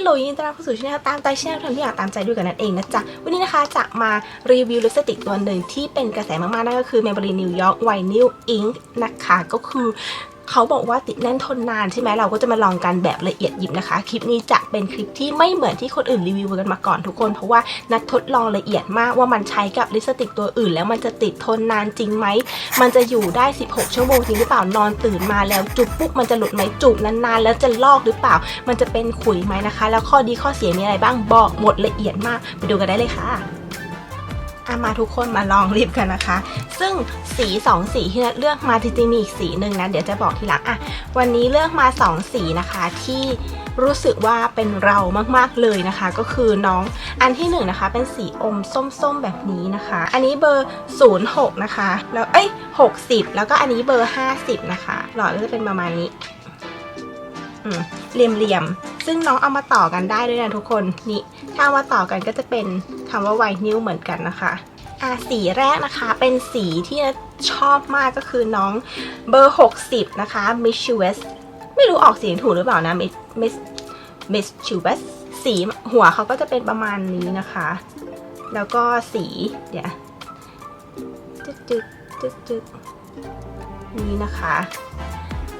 ลโหลยินดีต้อนรับเข้าสู่ช่องตามใจช่องทำที่อยากตามใจด้วยกันนั่นเองนะจ๊ะ วันนี้นะคะจะมารีวิวลิปสติกตัวหนึ่งที่เป็นกระแสมากๆ นั่นก็คือ Maybelline New York Vinyl Ink นะคะ ก็คือ เขาบอกว่าติดแน่นทนนานใช่ไหมเราก็จะมาลองกันแบบละเอียดยิบนะคะ คลิปนี้จะเป็นคลิปที่ไม่เหมือนที่คนอื่นรีวิวกันมาก่อนทุกคน เพราะว่านัดทดลองละเอียดมากว่ามันใช้กับลิปสติกตัวอื่น แล้วมันจะติดทนนานจริงไหม มันจะอยู่ได้ 16 ชั่วโมงจริงหรือเปล่านอนตื่นมาแล้วจุบปุ๊บมันจะหลุดไหมจุบนานๆ แล้วจะลอกหรือเปล่า มันจะเป็นขุยไหมนะคะ แล้วข้อดีข้อเสียมีอะไรบ้างบอกหมดละเอียดมาก ไปดูกันได้เลยค่ะ อามาทุกคนมาลองรีบกันนะคะ ซึ่งสีสองสีที่เลือกมาจริงๆมีอีกสีหนึ่งนะ เดี๋ยวจะบอกทีหลังอะวันนี้เลือกมาสองสีนะคะที่รู้สึกว่าเป็นเรามากๆเลยนะคะ ก็คือน้องอันที่หนึ่งนะคะ เป็นสีอมส้มๆแบบนี้นะคะ อันนี้เบอร์ 06 นะคะ แล้วเอ้ย60 แล้วก็อันนี้เบอร์ 50 นะคะ หลอดก็จะเป็นประมาณนี้เหลี่ยมๆ ซึ่งน้องเอามาต่อกันได้ด้วยนะทุกคนนี่ถ้าเอามาต่อกันก็จะเป็นคำว่าไวนิลเหมือนกันนะคะอะสีแรกนะคะเป็นสีที่ชอบมากก็คือน้องเบอร์ 60 นะคะ Miss c h u e s ไม่รู้ออกเสียงถูกหรือเปล่านะ Miss Miss Miss c h u e s สีหัวเขาก็จะเป็นประมาณนี้นะคะ แล้วก็สีเดี๋ยวจึ๊กจึ๊กจึ๊กจึ๊กนี่นะคะ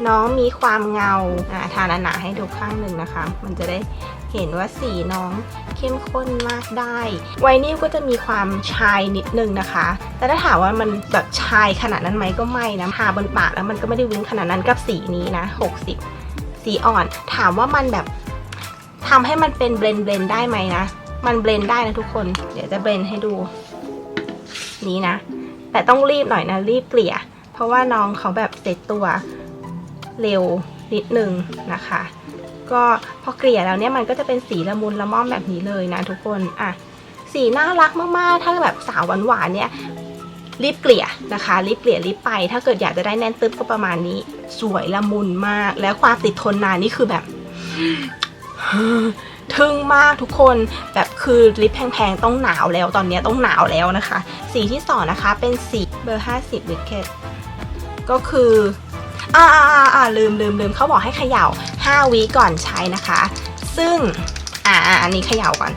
น้องมีความเงาอ่าทาหนาๆให้ดูข้างหนึ่งนะคะ มันจะได้เห็นว่าสีน้องเข้มข้นมากได้ ไวนิลก็จะมีความชายนิดนึงนะคะ แต่ถ้าถามว่ามันแบบชายขนาดนั้นไหมก็ไม่นะทาบนปากแล้วมันก็ไม่ได้วิ้งขนาดนั้นกับสีนี้นะ 60 สีอ่อน ถามว่ามันแบบทำให้มันเป็นเบลนเบลนได้ไหมนะ มันเบลนได้นะทุกคน เดี๋ยวจะเบลนให้ดู นี้นะ แต่ต้องรีบหน่อยนะรีบเกลี่ย เพราะว่าน้องเขาแบบเสร็จตัว เร็วนิดนึงนะคะ ก็พอเกลี่ยแล้วเนี่ยมันก็จะเป็นสีละมุนละม่อมแบบนี้เลยนะทุกคนอะสีน่ารักมากๆ ถ้าแบบสาวหวานๆเนี่ยรีบเกลี่ยนะคะ รีบเกลี่ยรีบไป ถ้าเกิดอยากจะได้แน่นตึ๊บก็ประมาณนี้ สวยละมุนมาก แล้วความติดทนนานนี่คือแบบทึ่งมากทุกคนแบบคือลิปแพงๆ ต้องหนาวแล้วตอนนี้ต้องหนาวแล้วนะคะ สีที่สองนะคะเป็นสีเบอร์ 50 Wicked ก็คือ อ่าอ่าอ่าลืมลืมลืมเขาบอกให้เขย่า 5วิก่อนใช้นะคะ ซึ่ง อ่าอันนี้เขย่าก่อน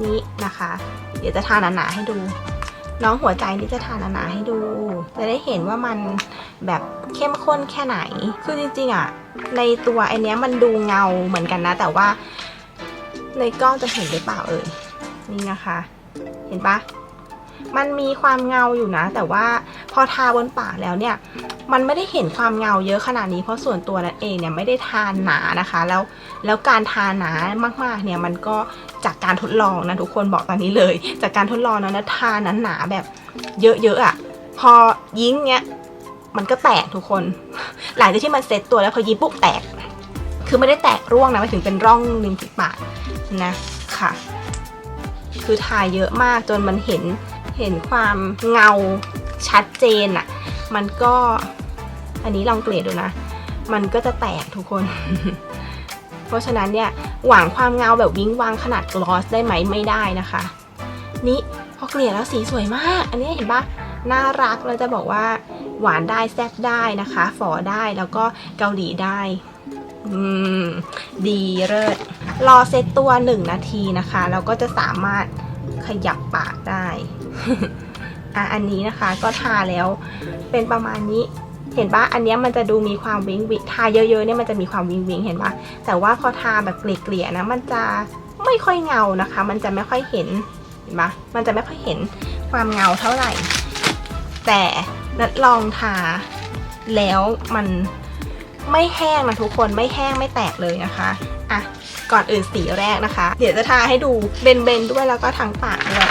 นี่นะคะ เดี๋ยวจะทาหนาๆให้ดู น้องหัวใจนี่จะทาหนาๆให้ดู จะได้เห็นว่ามันแบบเข้มข้นแค่ไหน คือจริงๆอะ ในตัวไอเนี้ยมันดูเงาเหมือนกันนะ แต่ว่า ในกล้องจะเห็นหรือเปล่าเอ่ย นี่นะคะ เห็นปะ มันมีความเงาอยู่นะ แต่ว่าพอทาบนปากแล้วเนี่ย มันไม่ได้เห็นความเงาเยอะขนาดนี้ เพราะส่วนตัวนั้นเองเนี่ยไม่ได้ทาหนานะคะ แล้วแล้วการทาหนามากๆเนี่ยมันก็จากการทดลองนะทุกคนบอกตอนนี้เลย จากการทดลองนะนะทาหนาแบบเยอะๆอะ่ะ พอยิ้งเนี้ยมันก็แตกทุกคน หลังจากที่มันเซ็ตตัวแล้วพอยิงปุ๊บแตก คือไม่ได้แตกร่วงนะไม่ถึงเป็นร่องริมฝีปากนะค่ะ คือทาเยอะมากจนมันเห็น เห็นความเงาชัดเจนอะมันก็อันนี้ลองเกลียดูนะ มันก็จะแตกทุกคน เพราะฉะนั้นเนี่ยหวังความเงาแบบวิ้งวางขนาดกลอสได้ไหมไม่ได้นะคะ นี่พอเกลี่ยแล้วสีสวยมาก อันนี้เห็นปะน่ารักแล้วจะบอกว่าหวานได้แซ่บได้นะคะ ฝอได้แล้วก็เกาหลีได้อืมดีเลิศรอเซตตัวหนึ่งนาทีนะคะแล้วก็จะสามารถขยับปากได้ อะอันนี้นะคะก็ทาแล้วเป็นประมาณนี้เห็นปะอันนี้มันจะดูมีความวิงวิงทาเยอะๆเนี่ยมันจะมีความวิงวิงเห็นปะแต่ว่าพอทาแบบเกลี่ยๆนะมันจะไม่ค่อยเงานะคะ มันจะไม่ค่อยเห็นเห็นปะมันจะไม่ค่อยเห็นความเงาเท่าไหร่ แต่นัดลองทาแล้วมันไม่แห้งนะทุกคนไม่แห้งไม่แตกเลยนะคะอะก่อนอื่นสีแรกนะคะ เดี๋ยวจะทาให้ดูเบนๆด้วยแล้วก็ทั้งปากด้วย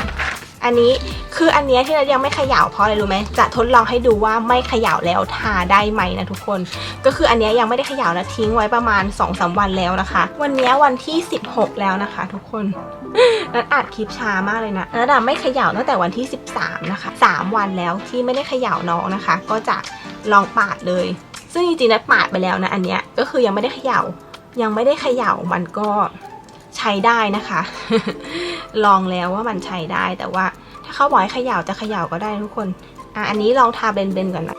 อันนี้คืออันนี้ที่เรายังไม่เขย่าเพราะอะไรรู้ไหมจะทดลองให้ดูว่าไม่เขย่าแล้วทาได้ไหมนะทุกคน ก็คืออันนี้ยังไม่ได้เขย่านะทิ้งไว้ประมาณ2อสวันแล้วนะคะ วันนี้วันที่ 16 แล้วนะคะ ทุกคนนัดอัดคลิปช้ามากเลยนะนัดไม่เขย่าตั้งแต่วันที่ 13 นะคะ 3 วันแล้วที่ไม่ได้เขย่าน้องนะคะ ก็จะลองปาดเลย ซึ่งจริงๆนัดปาดไปแล้วนะอันเนี้ยก็คือยังไม่ได้เขย่ายังไม่ได้เขย่ามันก็ ใช้ได้นะคะ ลองแล้วว่ามันใช้ได้แต่ว่า ถ้าเขาบอกให้เขย่าจะเขย่าก็ได้ทุกคน อะอันนี้ลองทาเบนๆก่อนนะ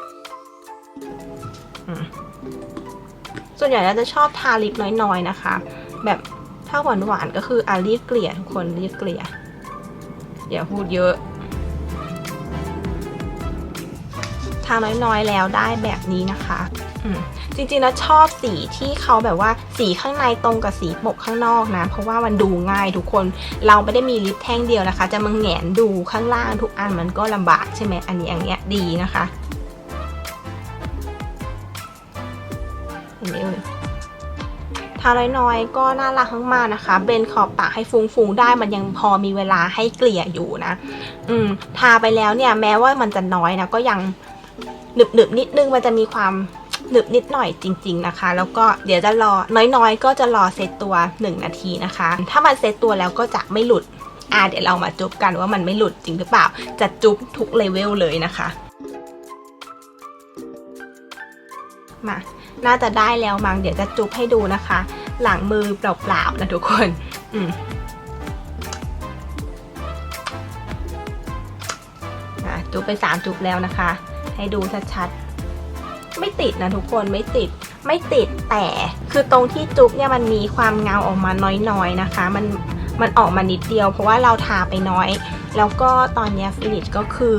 ส่วนใหญ่เราจะชอบทาลิปน้อยๆนะคะ แบบถ้าหวานๆก็คืออะรีบเกลี่ยทุกคนรีบเกลี่ยอย่าพูดเยอะทาน้อยๆแล้วได้แบบนี้นะคะ จริงๆแล้วชอบสีที่เขาแบบว่าสีข้างในตรงกับสีปกข้างนอกนะ เพราะว่ามันดูง่ายทุกคนเราไม่ได้มีลิปแท่งเดียวนะคะ จะมาแหงนดูข้างล่างทุกอันมันก็ลำบากใช่ไหมอันนี้อย่างเงี้ยดีนะคะเห็นไหมเอ่ยทาน้อยๆก็น่ารักมากๆนะคะ เบนขอบปากให้ฟุ้งๆได้มันยังพอมีเวลาให้เกลี่ยอยู่นะ อืม ทาไปแล้วเนี่ยแม้ว่ามันจะน้อยนะก็ยังหนึบๆนิดนึงมันจะมีความ หนึบนิดหน่อยจริง ๆนะคะ แล้วก็เดี๋ยวจะรอน้อยๆ ก็จะรอเซตตัว 1 นาทีนะคะ ถ้ามันเซตตัวแล้วก็จะไม่หลุดอ่าเดี๋ยวเรามาจุ๊บกันว่ามันไม่หลุดจริงหรือเปล่า จะจุ๊บทุกเลเวลเลยนะคะมาน่าจะได้แล้วมั้งเดี๋ยวจะจุ๊บให้ดูนะคะ หลังมือเปล่าๆนะทุกคน อืมอะจุ๊บไปสามจุ๊บแล้วนะคะ ให้ดูชัดๆ ไม่ติดนะทุกคนไม่ติดไม่ติดแต่คือตรงที่จุบเนี่ยมันมีความเงาออกมาน้อยๆนะคะ มันมันออกมานิดเดียว เพราะว่าเราทาไปน้อย แล้วก็ตอนเนี้ฟินิชก็คือ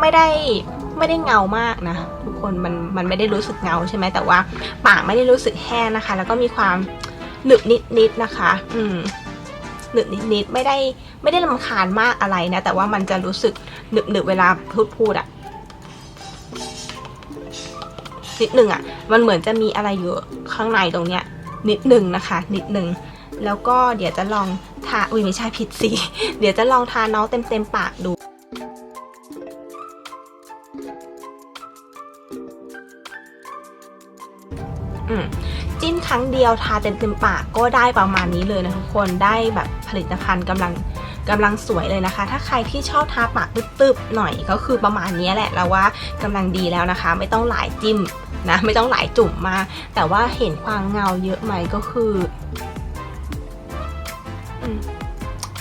ไม่ได้ไม่ได้เงามากนะ ทุกคนมันมันไม่ได้รู้สึกเงาใช่ไหมแต่ว่าปากไม่ได้รู้สึกแห้งนะคะ แล้วก็มีความหนึบนิดๆนะคะ อืมหนึบนิดๆไม่ได้ไม่ได้ลำคาญมากอะไรนะ แต่ว่ามันจะรู้สึกหนึบหนึบๆเวลาพูดพูดอะ นิดหนึ่งอะมันเหมือนจะมีอะไรอยู่ข้างในตรงเนี้ยนิดหนึ่งนะคะ นิดหนึ่งแล้วก็เดี๋ยวจะลองทา อุ้ยไม่ใช่ผิดสี เดี๋ยวจะลองทาน้องเต็มเต็มๆปากดูอืมจิ้มครั้งเดียวทาเต็มเต็มๆปากก็ได้ประมาณนี้เลยนะทุกคนได้แบบผลิตภัณฑ์กำลังกำลังสวยเลยนะคะ ถ้าใครที่ชอบทาปากตึบๆหน่อยก็คือประมาณนี้แหละเราว่ากำลังดีแล้วนะคะ ไม่ต้องหลายจิ้ม นะไม่ต้องหลายจุ่มมากแต่ว่าเห็นความเงาเยอะไหมก็คืออ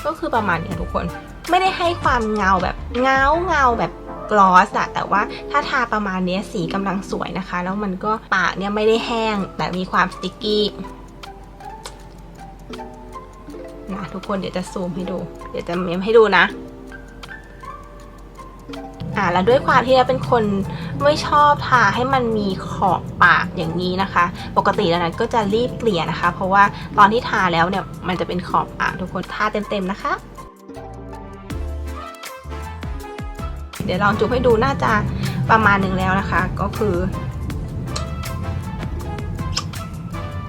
ก็คือประมาณนี้ทุกคน ไม่ได้ให้ความเงาแบบเงาเงาแบบกลอสอะแต่ว่าถ้าทาประมาณนี้สีกำลังสวยนะคะ แล้วมันก็ปากเนี่ยไม่ได้แห้ง แต่มีความสติกกี้นะทุกคนเดี๋ยวจะซูมให้ดู เดี๋ยวจะเมมให้ดูนะ อ่าแล้วด้วยความที่เราเป็นคนไม่ชอบทาให้มันมีขอบปากอย่างนี้นะคะ ปกติแล้วนั้นก็จะรีบเกลี่ยนะคะ เพราะว่าตอนที่ทาแล้วเนี่ยมันจะเป็นขอบปากทุกคนทาเต็มๆนะคะ เดี๋ยวลองจุบให้ดูน่าจะประมาณหนึ่งแล้วนะคะ ก็คือ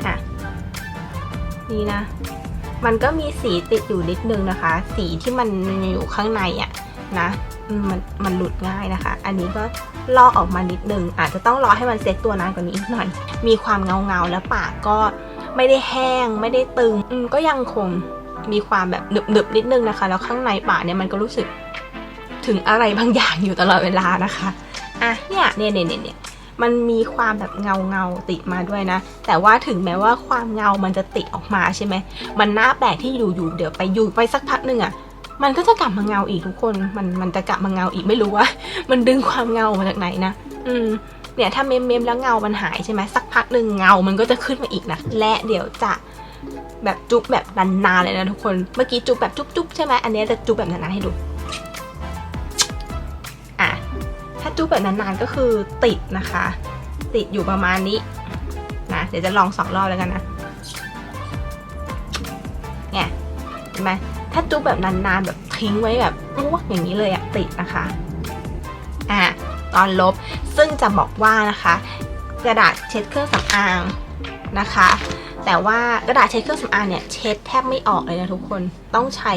อะนี่นะ มันก็มีสีติดอยู่นิดนึงนะคะ สีที่มันอยู่ข้างในอะ่ะนะ มันมันหลุดง่ายนะคะ อันนี้ก็ลอกออกมานิดนึง อาจจะต้องรอให้มันเซ็ตตัวนานกว่านี้อีกหน่อย มีความเงาเงาแล้วปากก็ไม่ได้แห้ง ไม่ได้ตึงก็ยังคงมีความแบบหนึบหนึบๆนิดนึงนะคะ แล้วข้างในปากเนี่ยมันก็รู้สึกถึงอะไรบางอย่างอยู่ตลอดเวลานะคะอะเนี่ยเนี่ยเนี่ยเนี่ยมันมีความแบบเงาเงาติดมาด้วยนะ แต่ว่าถึงแม้ว่าความเงามันจะติดออกมาใช่ไหม มันน่าแปลกที่อยู่ๆเดี๋ยวไปอยู่ไปสักพักหนึ่งอะ่ะ มันก็จะกลับมาเงาอีกทุกคน มันมันจะกลับมาเงาอีกไม่รู้ว่า มันดึงความเงามาจากไหนนะ อืม เนี่ยถ้าเมมเมมแล้วเงามันหายใช่ไหมสักพักหนึ่งเงามันก็จะขึ้นมาอีกนะ และเดี๋ยวจะแบบจุ๊บแบบนานๆเลยนะทุกคน เมื่อกี้จุ๊บแบบจุ๊บๆใช่ไหมอันนี้จะจุ๊บแบบนานๆให้ดู อะ ถ้าจุ๊บแบบนานๆก็คือติดนะคะ ติดอยู่ประมาณนี้นะ เดี๋ยวจะลองสองรอบแล้วกันนะ เนี่ย เห็นไหม ถ้าจุ๊บแบบนานๆแบบทิ้งไว้แบบอ้วกอย่างนี้เลยอะติดนะคะอะตอนลบซึ่งจะบอกว่านะคะ กระดาษเช็ดเครื่องสำอางนะคะ แต่ว่ากระดาษเช็ดเครื่องสำอางเนี่ยเช็ดแทบไม่ออกเลยนะทุกคนต้องใช้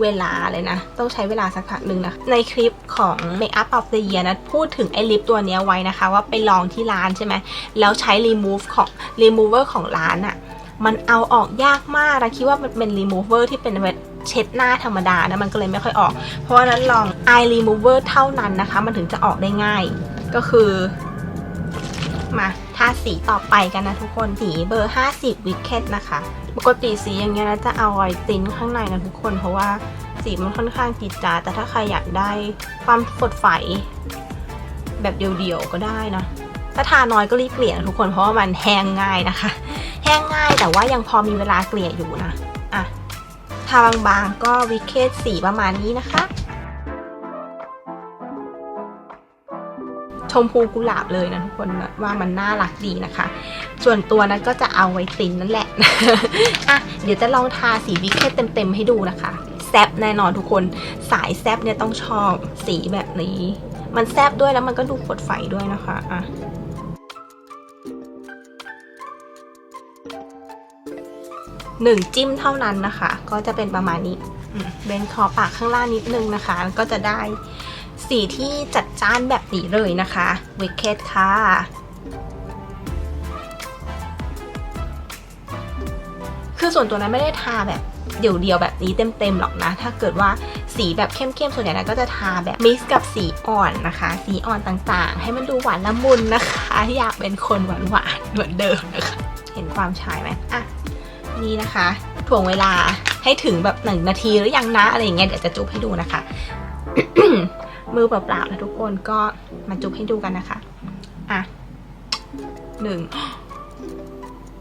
เวลาเลยนะ ต้องใช้เวลาสักพักหนึ่งนะในคลิปของ Make Up of the Year นะพูดถึงไอ้ลิปตัวนี้ไว้นะคะ ว่าไปลองที่ร้านใช่ไหมแล้วใช้ remove ของ remover ของร้านอะมันเอาออกยากมากนะคิดว่ามันเป็น remover ที่เป็น เช็ดหน้าธรรมดานะมันก็เลยไม่ค่อยออก เพราะฉะนั้นลอง eye remover เท่านั้นนะคะ มันถึงจะออกได้ง่าย ก็คือ มาทาสีต่อไปกันนะทุกคนสีเบอร์ 50 Wicked นะคะ ปกติสีอย่างเงี้ยนะจะเอาไว้ติ้นข้างในนะทุกคนเพราะว่าสีมันค่อนข้างจีดจาแต่ถ้าใครอยากได้ความสดใสแบบเดียวๆก็ได้นะถ้าทาน้อยก็รีบเกลี่ยนะทุกคนเพราะว่ามันแห้งง่ายนะคะ แห้งง่ายแต่ว่ายังพอมีเวลาเกลี่ยอยู่นะอะ ทาบางๆก็วิกเคสสีประมาณนี้นะคะ ชมพูกุหลาบเลยนะทุกคนว่ามันน่ารักดีนะคะ ส่วนตัวนั้นก็จะเอาไว้ตินนั่นแหละอะเดี๋ยวจะลองทาสีวิกเคสเต็มๆให้ดูนะคะแซบแน่นอนทุกคนสายแซบเนี่ยต้องชอบสีแบบนี้ มันแซบด้วยแล้วมันก็ดูกดไฟด้วยนะคะอะ หนึ่งจิ้มเท่านั้นนะคะ ก็จะเป็นประมาณนี้เบนขอปากข้างล่างนิดนึงนะคะ ก็จะได้สีที่จัดจ้านแบบนี้เลยนะคะวิกเคทค่ะคือส่วนตัวนั้นไม่ได้ทาแบบเดี่ยวๆแบบนี้เต็มๆหรอกนะ ถ้าเกิดว่าสีแบบเข้มๆส่วนใหญ่นั้นก็จะทาแบบมิกซ์กับสีอ่อนนะคะ สีอ่อนต่างๆ ให้มันดูหวานละมุนนะคะ อยากเป็นคนหวานๆเหมือนเดิมนะคะ เห็นความชายไหมอะ นี่นะคะถ่วงเวลาให้ถึงแบบหนึ่งนาทีหรือยังนะอะไรอย่างเงี้ยเดี๋ยวจะจุ๊บให้ดูนะคะ มือเปล่าๆนะทุกคนก็มาจุ๊บให้ดูกันนะคะ อะหนึ่ง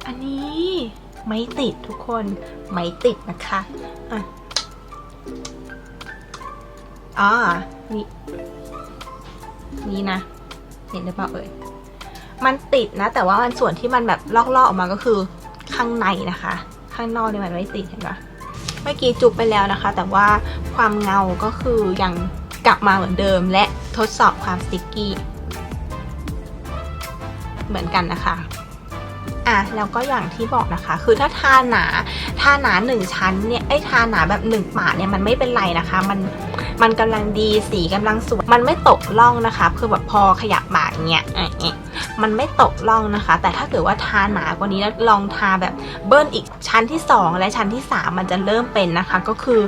อันนี้ไม่ติดทุกคนไม่ติดนะคะอะอ่านี่นี่นะ เห็นหรือเปล่าเอ่ยมันติดนะ แต่ว่ามันส่วนที่มันแบบลอกๆออกมาก็คือ ข้างในนะคะ ข้างนอกเนี่ยมันไม่ติดเห็นปะเมื่อกี้จุบไปแล้วนะคะ แต่ว่าความเงาก็คือยังกลับมาเหมือนเดิม และทดสอบความสติกกี้เหมือนกันนะคะอะแล้วก็อย่างที่บอกนะคะ คือถ้าทาหนาทาหนาหนึ่งชั้นเนี่ยไอ้ทาหนาแบบหนึ่งปาเนี่ยมันไม่เป็นไรนะคะ มันมันกำลังดีสีกำลังสวยมันไม่ตกล่องนะคะ คือแบบพอขยับปากเงี้ยอะเงี้ย มันไม่ตกล่องนะคะ แต่ถ้าเกิดว่าทาหนากว่านี้แล้วลองทาแบบเบิ้ลอีกชั้นที่สองและชั้นที่สามมันจะเริ่มเป็นนะคะ ก็คือ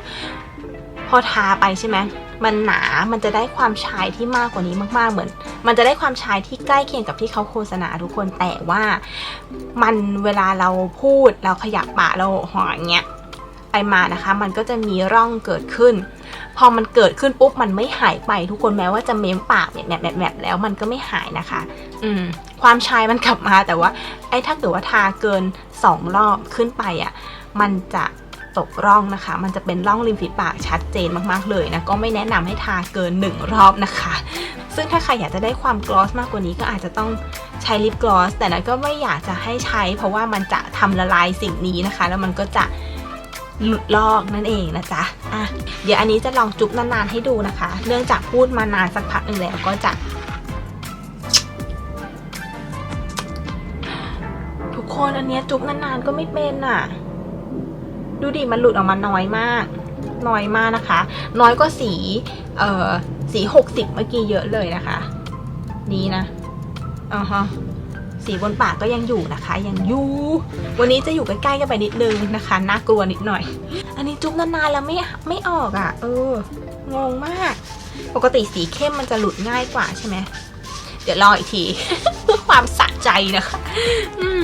พอทาไปใช่ไหมมันหนา มันจะได้ความชายที่มากกว่านี้มากๆ เหมือน มันจะได้ความชายที่ใกล้เคียงกับที่เขาโฆษณาทุกคน แต่ว่ามันเวลาเราพูด เราขยับปากเราหออย่างเงี้ย ไปมานะคะ มันก็จะมีร่องเกิดขึ้น พอมันเกิดขึ้นปุ๊บมันไม่หายไปทุกคนแม้ว่าจะเม้มปากเนี่ยแบบแบบแบบแล้วมันก็ไม่หายนะคะ อืมความชายมันกลับมาแต่ว่า ไอ้ถ้าเกิดว่าทาเกินสองรอบขึ้นไปอะมันจะตกร่องนะคะ มันจะเป็นร่องริมฝีปากชัดเจนมากๆเลยนะ ก็ไม่แนะนำให้ทาเกินหนึ่งรอบนะคะ ซึ่งถ้าใครอยากจะได้ความกลอสมากกว่านี้ก็อาจจะต้องใช้ลิปกลอส แต่นั้นก็ไม่อยากจะให้ใช้ เพราะว่ามันจะทำละลายสิ่งนี้นะคะ แล้วมันก็จะ หลุดลอกนั่นเองนะจ๊ะอะเดี๋ยวอันนี้จะลองจุ๊บนานๆให้ดูนะคะ เนื่องจากพูดมานานสักพักหนึ่งแล้วก็จะทุกคนอันเนี้ยจุ๊บนานๆก็ไม่เป็นอะ ดูดิมันหลุดออกมาน้อยมาก น้อยมากนะคะ น้อยกว่าสีเอ่อสีหกสิบเมื่อกี้เยอะเลยนะคะ นี่นะอ่าฮะ สีบนปากก็ยังอยู่นะคะ ยังอยู่ วันนี้จะอยู่ใกล้ๆกันไปนิดนึงนะคะ น่ากลัวนิดหน่อย อันนี้จุ๊บนานๆแล้วไม่ไม่ออกอะ่ะ เออ งงมาก ปกติสีเข้มมันจะหลุดง่ายกว่าใช่ไหม เดี๋ยวรออีกที เพื่อความสะใจนะคะอืม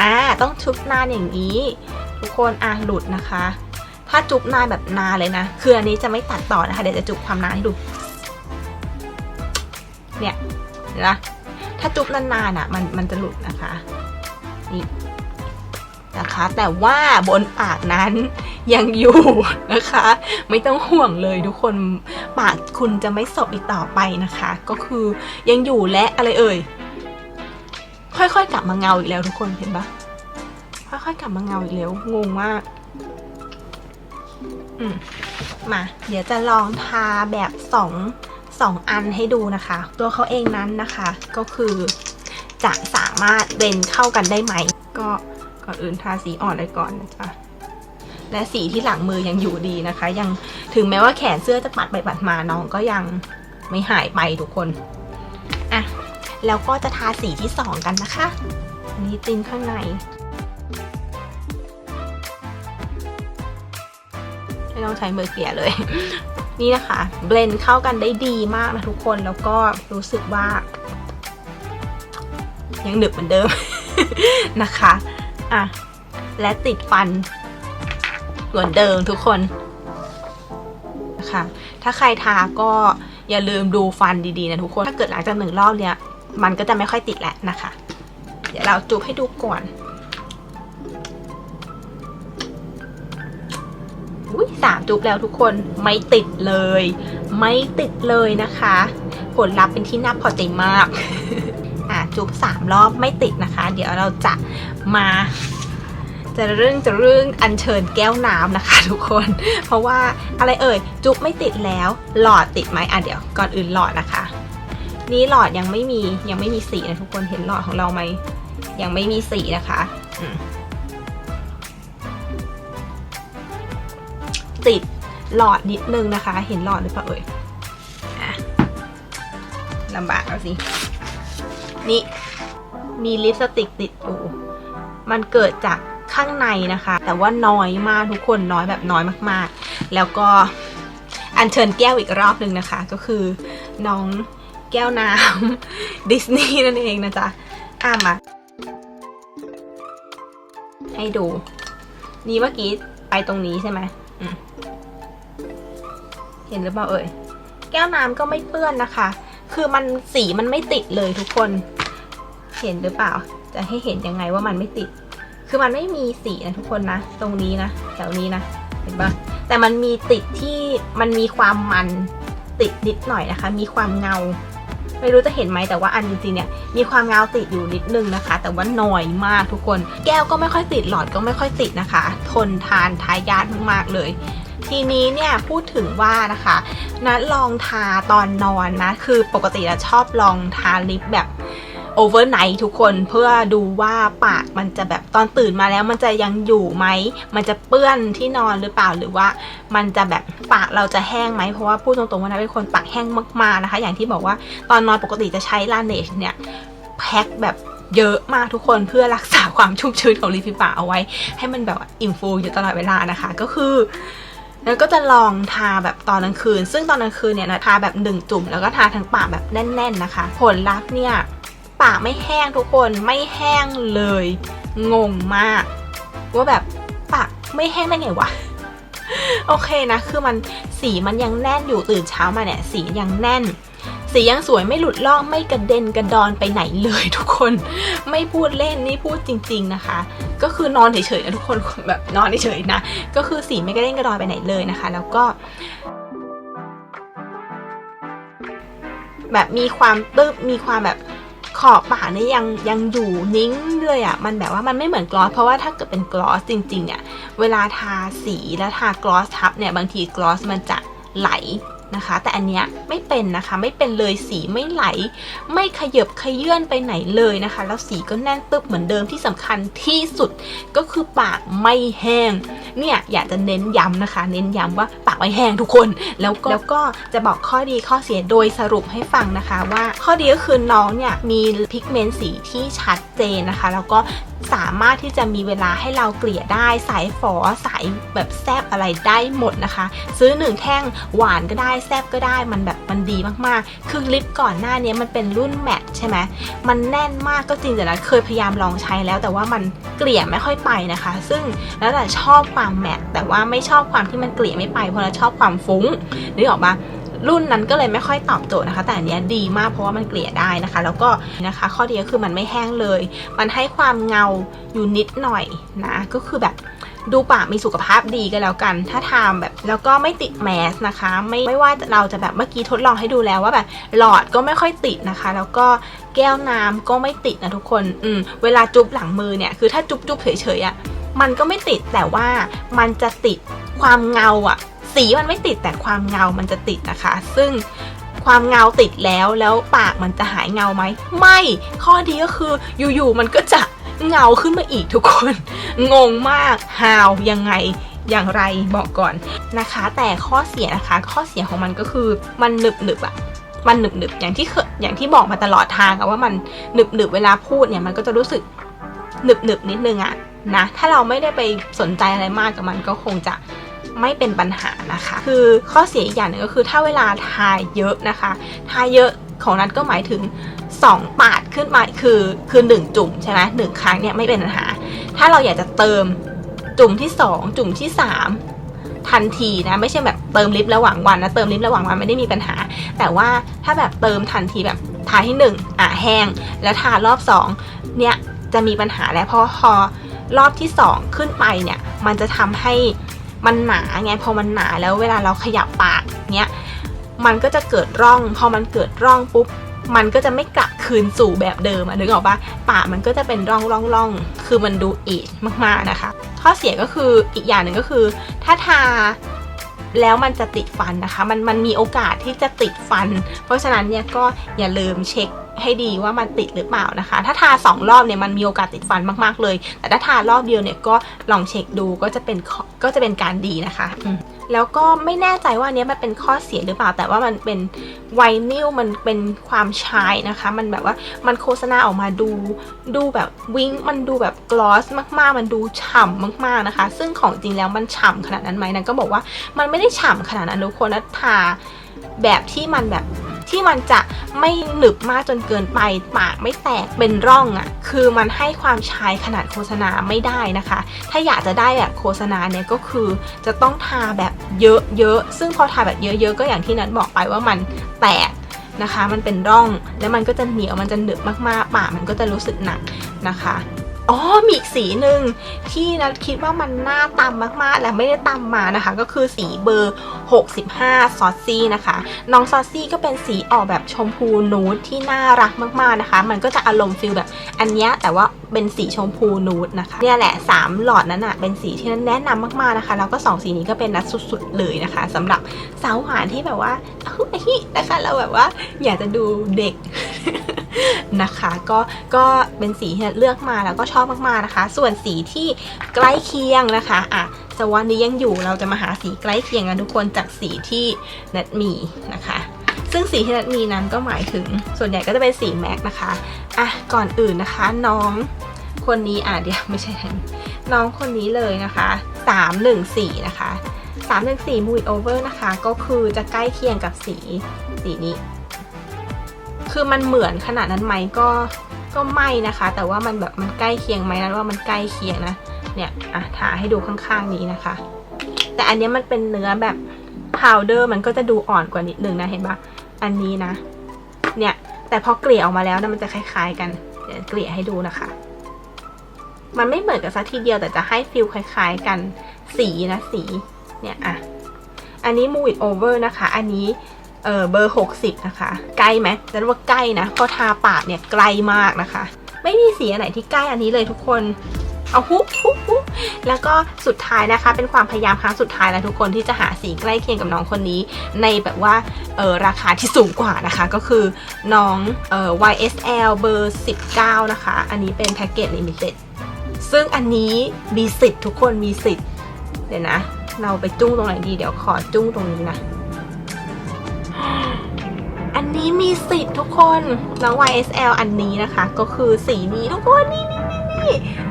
อ่า ต้องชุบนานอย่างนี้ ทุกคนอะหลุดนะคะ ถ้าจุบนานแบบนานเลยนะ คืออันนี้จะไม่ตัดต่อนะคะ เดี๋ยวจะจุบความนานให้ดู เนี่ย นะ ถ้าจุ๊บนานๆอะ มันมันจะหลุดนะคะ นี่นะคะ แต่ว่าบนปากนั้นยังอยู่นะคะ ไม่ต้องห่วงเลยทุกคนปากคุณจะไม่สบอีกต่อไปนะคะ ก็คือยังอยู่และอะไรเอ่ย ค่อยๆกลับมาเงาอีกแล้วทุกคนเห็นปะค่อยๆกลับมาเงาอีกแล้วงงมากอืมมา เดี๋ยวจะลองทาแบบสอง สองอันให้ดูนะคะ ตัวเขาเองนั้นนะคะก็คือจะสามารถเบนเข้ากันได้ไหม ก็ก่อนอื่นทาสีอ่อนเลยก่อนนะจ๊ะและสีที่หลังมือยังอยู่ดีนะคะ ยังถึงแม้ว่าแขนเสื้อจะปัดไปปัดมาน้องก็ยังไม่หายไปทุกคนอะแล้วก็จะทาสีที่สองกันนะคะนนี้ตินข้างในไม่ต้องใช้มือเกลี่ยเลย นี่นะคะเบลนด์เข้ากันได้ดีมากนะทุกคนแล้วก็รู้สึกว่า ยังหนึบเหมือนเดิม นะคะอะและติดฟันเหมือนเดิมทุกคนนะคะถ้าใครทาก็อย่าลืมดูฟันดีๆนะทุกคนถ้าเกิดหลังจากหนึ่งรอบเนี่ยมันก็จะไม่ค่อยติดแหล้วนะคะ เดี๋ยวเราจุบให้ดูก่อน สามจุ๊บแล้วทุกคนไม่ติดเลย ไม่ติดเลยนะคะ ผลลัพธ์เป็นที่น่าพอใจมากอะจุ๊บสามรอบไม่ติดนะคะ เดี๋ยวเราจะมาจะเรื่องจะเรื่องอัญเชิญแก้วน้ำนะคะ ทุกคน เพราะว่าอะไรเอ่ยจุ๊บไม่ติดแล้ว หลอดติดไหมอะเดี๋ยวก่อนอื่นหลอดนะคะ นี่หลอดยังไม่มียังไม่มีสีนะทุกคนเห็นหลอดของเราไหมยังไม่มีสีนะคะ ติดหลอดนิดนึงนะคะ เห็นหลอดหรือเปล่าเอ่ยลำบากแล้วสิ นี่มีลิปสติกติดอยู่มันเกิดจากข้างในนะคะ แต่ว่าน้อยมากทุกคนน้อยแบบน้อยมากๆ แล้วก็อัญเชิญแก้วอีกรอบหนึ่งนะคะ ก็คือน้องแก้วน้ำดิสนีย์นั่นเองนะจ๊ะอะมาให้ดู นี่เมื่อกี้ไปตรงนี้ใช่ไหมม เห็นหรือเปล่าเอ่ย แก้วน้ำก็ไม่เปื้อนนะคะ คือมันสีมันไม่ติดเลยทุกคน เห็นหรือเปล่า จะให้เห็นยังไงว่ามันไม่ติด คือมันไม่มีสีนะทุกคนนะ ตรงนี้นะ แถวนี้นะ เห็นปะแต่มันมีติดที่มันมีความมันติดนิดหน่อยนะคะ มีความเงา ไม่รู้จะเห็นไหมแต่ว่าอันจริงๆเนี่ย มีความเงาติดอยู่นิดนึงนะคะ แต่ว่าน้อยมากทุกคน แก้วก็ไม่ค่อยติดหลอดก็ไม่ค่อยติดนะคะ ทนทานทายาทมากๆเลย ทีนี้เนี่ยพูดถึงว่านะคะนัดลองทาตอนนอนนะ คือปกติเราชอบลองทาลิปแบบโอเวอร์ไนท์ทุกคนเพื่อดูว่าปากมันจะแบบตอนตื่นมาแล้วมันจะยังอยู่ไหม มันจะเปื้อนที่นอนหรือเปล่าหรือว่ามันจะแบบปากเราจะแห้งไหมเพราะว่าพูดตรงๆว่านัทเป็นคนปากแห้งมากๆนะคะ อย่างที่บอกว่าตอนนอนปกติจะใช้ลาเนชเนี่ยแพ็คแบบเยอะมากทุกคนเพื่อรักษาความชุ่มชื้นของริมฝีปากเอาไว้ ให้มันแบบอินฟูอยู่ตลอดเวลานะคะ ก็คือ แล้วก็จะลองทาแบบตอนกลางคืน ซึ่งตอนกลางคืนเนี่ยนะทาแบบหนึ่งจุ่มแล้วก็ทาทั้งปากแบบแน่น ๆนะคะ ผลลัพธ์เนี่ยปากไม่แห้งทุกคนไม่แห้งเลย งงมาก ว่าแบบปากไม่แห้งได้ไงวะโอเคนะ คือมันสีมันยังแน่นอยู่ตื่นเช้ามาเนี่ยสียังแน่น สียังสวยไม่หลุดลอกไม่กระเด็นกระดอนไปไหนเลยทุกคน ไม่พูดเล่นนี่พูดจริง ๆนะคะ ก็คือนอนเฉยๆนะทุกคนแบบนอนเฉยๆนะ ก็คือสีไม่กระเด้งกระดอนไปไหนเลยนะคะ แล้วก็แบบมีความตึบมีความแบบขอบปากเนี่ยยังยังอยู่นิ่งเลยอะ่ะมันแบบว่ามันไม่เหมือนกลอสเพราะว่าถ้าเกิดเป็นกลอสจริงๆเนี่ยเวลาทาสีแล้วทากลอสทับเนี่ยบางทีกลอสมันจะไหล นะคะ แต่อันเนี้ยไม่เป็นนะคะไม่เป็นเลยสีไม่ไหล ไม่ขยบขยื่นไปไหนเลยนะคะ แล้วสีก็แน่นตึบเหมือนเดิมที่สำคัญที่สุดก็คือปากไม่แห้งเนี่ยอยากจะเน้นย้ำนะคะ เน้นย้ำว่าปากไม่แห้งทุกคน แล้วก็แล้วก็จะบอกข้อดีข้อเสียโดยสรุปให้ฟังนะคะ ว่าข้อดีก็คือน้องเนี่ยมีพิกเมนต์สีที่ชัดเจนนะคะ แล้วก็สามารถที่จะมีเวลาให้เราเกลี่ยได้สายฝอสายแบบแซบอะไรได้หมดนะคะ ซื้อหนึ่งแท่งหวานก็ได้แซบก็ได้มันแบบมันดีมากๆ คือลิปก่อนหน้านี้มันเป็นรุ่นแมทใช่ไหมมันแน่นมากก็จริงแต่นะเคยพยายามลองใช้แล้ว แต่ว่ามันเกลี่ยไม่ค่อยไปนะคะ ซึ่งแล้วแต่ชอบความแมทแต่ว่าไม่ชอบความที่มันเกลี่ยไม่ไปเพราะเราชอบความฟุ้งนึกออกปะ รุ่นนั้นก็เลยไม่ค่อยตอบโจทย์นะคะ แต่อันนี้ดีมากเพราะว่ามันเกลี่ยได้นะคะ แล้วก็นะคะ ข้อดีก็คือมันไม่แห้งเลย มันให้ความเงาอยู่นิดหน่อยนะ ก็คือแบบดูปากมีสุขภาพดีก็แล้วกัน ถ้าทำแบบแล้วก็ไม่ติดแมสนะคะ ไม่ไม่ว่าเราจะแบบเมื่อกี้ทดลองให้ดูแล้วว่าแบบหลอดก็ไม่ค่อยติดนะคะ แล้วก็แก้วน้ำก็ไม่ติดนะทุกคน อืมเวลาจุ๊บหลังมือเนี่ย คือถ้าจุ๊บจุ๊บเฉยๆอะ่ะ มันก็ไม่ติดแต่ว่ามันจะติดความเงาอะ่ะ สีมันไม่ติดแต่ความเงามันจะติดนะคะ ซึ่งความเงาติดแล้วแล้วปากมันจะหายเงาไหมไม่ ข้อดีก็คืออยู่ๆมันก็จะเงาขึ้นมาอีกทุกคน งงมากฮาวยังไงอย่างไรบอกก่อนนะคะ แต่ข้อเสียนะคะ ข้อเสียของมันก็คือมันหนึบหนึบๆอะมันหนึบหนึบๆอย่างที่เคยอย่างที่บอกมาตลอดทางอะว่ามันหนึบหนึบๆเวลาพูดเนี่ยมันก็จะรู้สึกหนึบหนึบๆนิดนึงอะ นะ ถ้าเราไม่ได้ไปสนใจอะไรมากกับมันก็คงจะไม่เป็นปัญหานะคะ คือข้อเสียอีกอย่างหนึ่งก็คือถ้าเวลาทายเยอะนะคะ ทายเยอะของนั้นก็หมายถึง 2 ปาดขึ้นมาคือคือ 1 จุ่มใช่ไหมหนึ่งครั้งเนี่ยไม่เป็นปัญหา ถ้าเราอยากจะเติมจุ่มที่ 2 จุ่มที่ 3 ทันทีนะไม่ใช่แบบเติมลิฟต์ระหว่างวันนะเติมลิฟต์ระหว่างวันไม่ได้มีปัญหา แต่ว่าถ้าแบบเติมทันทีแบบทาที่หนึ่งอะแห้ง แล้วทารอบสองเนี่ยจะมีปัญหาแล้วเพราะพอ รอบที่สองขึ้นไปเนี่ยมันจะทำให้มันหนาไงพอมันหนาแล้วเวลาเราขยับปากเนี่ยมันก็จะเกิดร่อง พอมันเกิดร่องปุ๊บมันก็จะไม่กลับคืนสู่แบบเดิมนึกออกปะปากมันก็จะเป็นร่องร่องร่องคือมันดูเอะมากๆนะคะ ข้อเสียก็คืออีกอย่างหนึ่งก็คือ ถ้าทาแล้วมันจะติดฟันนะคะ มันมันมีโอกาสที่จะติดฟัน เพราะฉะนั้นเนี่ยก็อย่าลืมเช็ค ให้ดีว่ามันติดหรือเปล่านะคะ ถ้าทาสองรอบเนี่ยมันมีโอกาสติดฟันมากๆเลย แต่ถ้าทารอบเดียวเนี่ยก็ลองเช็คดูก็จะเป็นก็จะเป็นการดีนะคะแล้วก็ไม่แน่ใจว่าเนี้ยมันเป็นข้อเสียหรือเปล่า แต่ว่ามันเป็นไวนิลมันเป็นความชายนะคะ มันแบบว่ามันโฆษณาออกมาดูดูแบบวิงมันดูแบบกลอสมากๆ มันดูฉ่ำมากๆนะคะ ซึ่งของจริงแล้วมันฉ่ำขนาดนั้นไหมนันก็บอกว่ามันไม่ได้ฉ่ำขนาดนั้นทุกคนนะทาแบบที่มันแบบ ที่มันจะไม่หนึบมากจนเกินไปปากไม่แตกเป็นร่องอะ่ะคือมันให้ความชายขนาดโฆษณาไม่ได้นะคะ ถ้าอยากจะได้แบบโฆษณาเนี่ยก็คือจะต้องทาแบบเยอะๆซึ่งพอทาแบบเยอะๆก็อย่างที่นัทบอกไปว่ามันแตกนะคะมันเป็นร่องแล้วมันก็จะเหนียวมันจะหนึบมากๆปากมันก็จะรู้สึกหนักนะคะอ๋อมีอีกสีหนึ่งที่นัทคิดว่ามันน่าตำมากๆ และไม่ได้ตำมานะคะ ก็คือสีเบอร์65 ซอสซี่นะคะ น้องซอสซี่ก็เป็นสีออกแบบชมพูนูดที่น่ารักมากๆนะคะ มันก็จะอารมณ์ฟิลแบบอันนี้แต่ว่าเป็นสีชมพูนูดนะคะ เนี่ยแหละ 3 หลอดนั้นอะเป็นสีที่นัทแนะนำมากๆนะคะ แล้วก็ 2 สีนี้ก็เป็นนัดสุดๆเลยนะคะสำหรับสาวหวานที่แบบว่าเฮ้ยนะคะเราแบบว่าอยากจะดูเด็กนะคะก็ก็เป็นสีที่เลือกมาแล้วก็ชอบมากๆนะคะ ส่วนสีที่ใกล้เคียงนะคะอะ สวันนี้ยังอยู่เราจะมาหาสีใกล้เคียงกันทุกคนจากสีที่นัดมีนะคะ ซึ่งสีที่นัดมีนั้นก็หมายถึงส่วนใหญ่ก็จะเป็นสีแม็กนะคะอะก่อนอื่นนะคะ น้องคนนี้อะเดี๋ยวไม่ใช่นน้องคนนี้เลยนะคะ314นะคะ314 Move It Over นะคะ ก็คือจะใกล้เคียงกับสีสีนี้ คือมันเหมือนขนาดนั้นไหมก็ก็ไม่นะคะ แต่ว่ามันแบบมันใกล้เคียงไหมนะว่ามันใกล้เคียงนะ เนี่ยอะทาให้ดูข้างๆนี้นะคะ แต่อันนี้มันเป็นเนื้อแบบพาวเดอร์มันก็จะดูอ่อนกว่านิดนึงนะเห็นปะอันนี้นะ เนี่ย แต่พอเกลี่ยออกมาแล้วนะมันจะคล้ายๆ กันเดี๋ยวเกลี่ยให้ดูนะคะ มันไม่เหมือนกันสักทีเดียวแต่จะให้ฟิลคล้าย ๆ กันสีนะสี เนี่ยอะอันนี้ move it over นะคะ อันนี้เออเบอร์ 60 นะคะ ใกล้ไหมจะเรียกว่าใกล้นะเพราะทาปากเนี่ยไกลมากนะคะ ไม่มีสีอันไหนที่ใกล้อันนี้เลยทุกคน เอาฮุบฮุบฮุบแล้วก็สุดท้ายนะคะ เป็นความพยายามครั้งสุดท้ายแล้วทุกคนที่จะหาสีใกล้เคียงกับน้องคนนี้ ในแบบว่าเออราคาที่สูงกว่านะคะ ก็คือน้องเออ YSL เบอร์ 19 นะคะ อันนี้เป็นแพ็กเกจลิมิเต็ดซึ่งอันนี้มีสิทธิ์ทุกคนมีสิทธิ์เดี๋ยวนะ เราไปจุ้งตรงไหนดีเดี๋ยวขอจุ้งตรงนี้นะอันนี้มีสิทธิ์ทุกคนน้อง YSL อันนี้นะคะ ก็คือสีนี้ทุกคนนี่นี่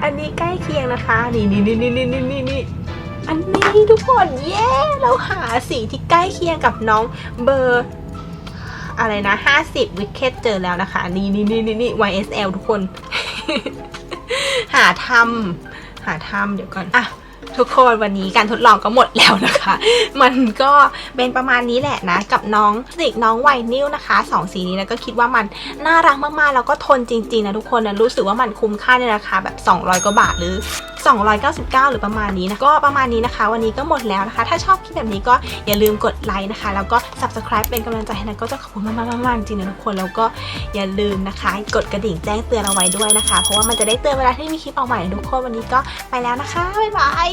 อันนี้ใกล้เคียงนะคะ นี่นี่นี่นี่นี่นี่นี่อันนี้ทุกคนเย้เราหาสีที่ใกล้เคียงกับน้องเบอร์อะไรนะ50 วิกเก็ตเจอแล้วนะคะ นี่นี่นี่นี่นี่ YSL ทุกคน หาทำหาทำเดี๋ยวก่อน อะ ทุกคนวันนี้การทดลองก็หมดแล้วนะคะ มันก็เป็นประมาณนี้แหละนะ กับน้องสิกน้องไวนิลนะคะสองสีนี้นะก็คิดว่ามันน่ารักมากๆ แล้วก็ทนจริงๆนะทุกคนนะรู้สึกว่ามันคุ้มค่าในราคาแบบ 200 กว่าบาทหรือ 299 หรือประมาณนี้นะก็ประมาณนี้นะคะ วันนี้ก็หมดแล้วนะคะ ถ้าชอบคลิปแบบนี้ก็อย่าลืมกดไลค์นะคะ แล้วก็ subscribe เป็นกำลังใจให้นะก็จะขอบคุณมากๆๆจริงๆนะทุกคนแล้วก็อย่าลืมนะคะ กดกระดิ่งแจ้งเตือนเอาไว้ด้วยนะคะ เพราะว่ามันจะได้เตือนเวลาที่มีคลิปออกใหม่นะทุกคนวันนี้ก็ไปแล้วนะคะบ๊ายบาย